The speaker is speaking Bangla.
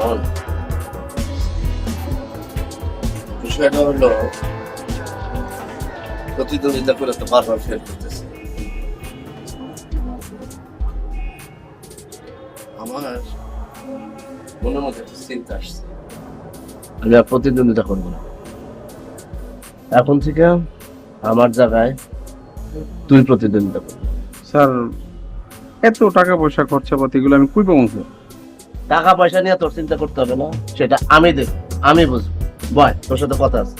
এখন বিষয়টা হলো, প্রতিদ্বন্দ্বিতা করে তো বারবার ফেল করতেছে। আমার মনের মধ্যে একটা চিন্তা আসছে। আমি আর প্রতিদ্বন্দ্বিতা করব না। এখন থেকে আমার জায়গায় তুই প্রতিদ্বন্দ্বিতা করবি স্যার, এত টাকা পয়সা খরচা পাতি এগুলো আমি কই পাবো টাকা পয়সা নিয়ে তোর চিন্তা করতে হবে না, সেটা আমি দেখব আমি বুঝব। বয়, তোর সাথে কথা আছে।